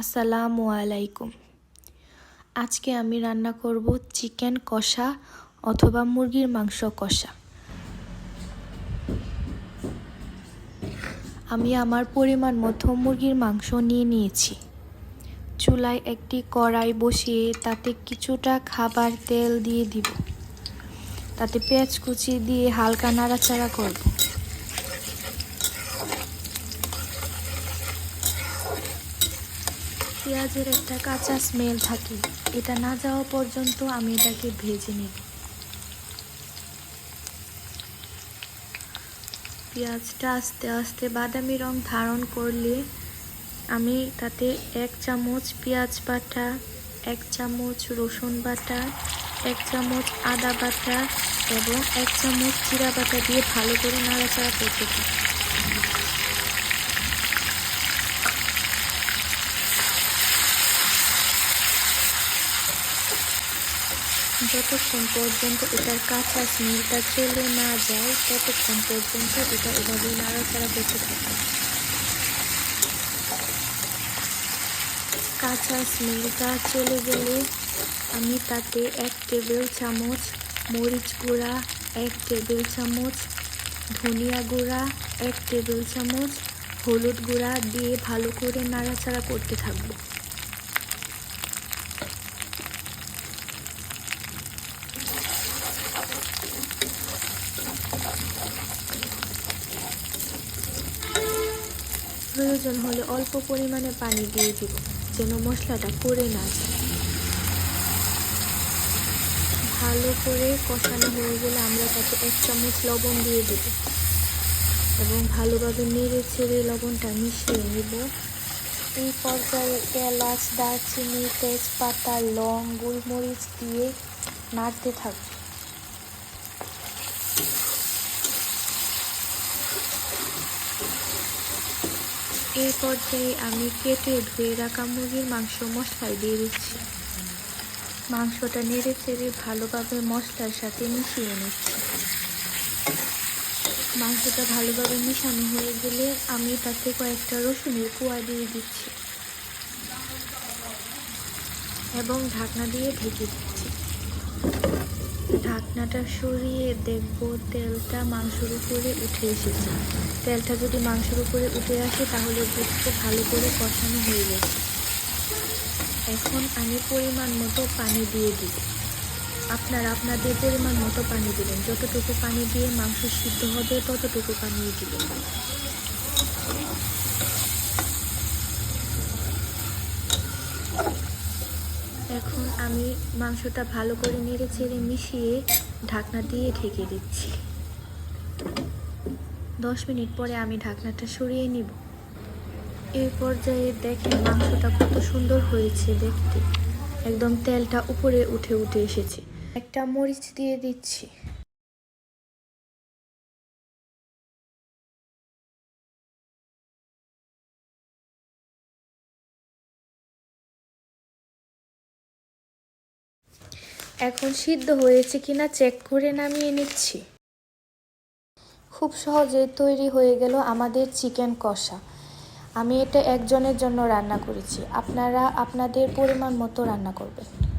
আসসালামু আলাইকুম। আজকে আমি রান্না করব চিকেন কষা অথবা মুরগির মাংস কষা। আমি আমার পরিমাণ মতো মুরগির মাংস নিয়ে নিয়েছি। চুলায় একটি কড়াই বসিয়ে তাতে কিছুটা খাবার তেল দিয়ে দিব। তাতে পেঁয়াজ কুচি দিয়ে হালকা নাড়াচাড়া করব। পেঁয়াজের একটা কাঁচা স্মেল থাকে। এটা না যাওয়া পর্যন্ত আমি এটাকে ভেজে নিব। পেঁয়াজটা আস্তে আস্তে বাদামি রং ধারণ করলে আমি তাতে এক চামচ পেঁয়াজ বাটা, এক চামচ রসুন বাটা, এক চামচ আদা বাটা এবং এক চামচ জিরা বাটা দিয়ে ভালো করে নাড়াচাড়া করতে থাকি যতক্ষণ পর্যন্ত এটার কাঁচা স্মেলটা চলে না যায়, ততক্ষণ পর্যন্ত এটা এভাবে নাড়াচাড়া করতে থাকে কাঁচা স্মেলটা চলে গেলে আমি তাতে এক টেবিল চামচ মরিচ গুঁড়া, এক টেবিল চামচ ধনিয়া গুঁড়া, এক টেবিল চামচ হলুদ গুঁড়া দিয়ে ভালো করে নাড়াচাড়া করতে থাকব। প্রয়োজন হলে অল্প পরিমাণে পানি দিয়ে দিব, যেন মশলাটা পড়ে না যায়। ভালো করে কষানো হয়ে গেলে আমরা তাতে এক চামচ লবণ দিয়ে দেব এবং ভালোভাবে নেড়ে ছেড়ে লবণটা মিশিয়ে নেব। এই পর্যায়ে এলাচ, দারচিনি, তেজপাতা, লং, গোলমরিচ দিয়ে নাড়তে থাকবে। এই পর্যায়ে আমি কেটে ধুয়ে রাখা মুরগির মাংস মশলায় দিয়ে দিচ্ছি। মাংসটা নেড়ে চেড়ে ভালোভাবে মশলার সাথে মিশিয়ে নিচ্ছি। মাংসটা ভালোভাবে মিশানো হয়ে গেলে আমি তাতে কয়েকটা রসুনের কুয়া দিয়ে দিচ্ছি। এবং ঢাকনা দিয়ে ঢেকে দিচ্ছি। ঢাকনাটা সরিয়ে দেখব তেলটা মাংসের উপরে উঠে এসেছে। তেলটা যদি মাংসের উপরে উঠে আসে তাহলে বুঝতে ভালো করে কষানো হয়ে গেছে। এখন আমি পরিমাণ মতো পানি দিয়ে দিব আপনারা আপনাদের পরিমাণ মতো পানি দেবেন। যতটুকু পানি দিয়ে মাংস সিদ্ধ হবে ততটুকু পানি দিবেন। এখন আমি মাংসটা ভালো করে নেড়ে চেড়ে মিশিয়ে ঢাকনা দিয়ে ঢেকে দিচ্ছি। দশ মিনিট পরে আমি ঢাকনাটা সরিয়ে নিব। এই পর্যায়ে দেখেন মাংসটা কত সুন্দর হয়েছে দেখতে। একদম তেলটা উপরে উঠে উঠে এসেছে। একটা মরিচ দিয়ে দিচ্ছি। এখন সিদ্ধ হয়েছে কিনা চেক করে নামিয়ে নিচ্ছি। খুব সহজে তৈরি হয়ে গেল আমাদের চিকেন কষা। আমি এটা একজনের জন্য রান্না করেছি। আপনারা আপনাদের পরিমাণ মতো রান্না করবেন।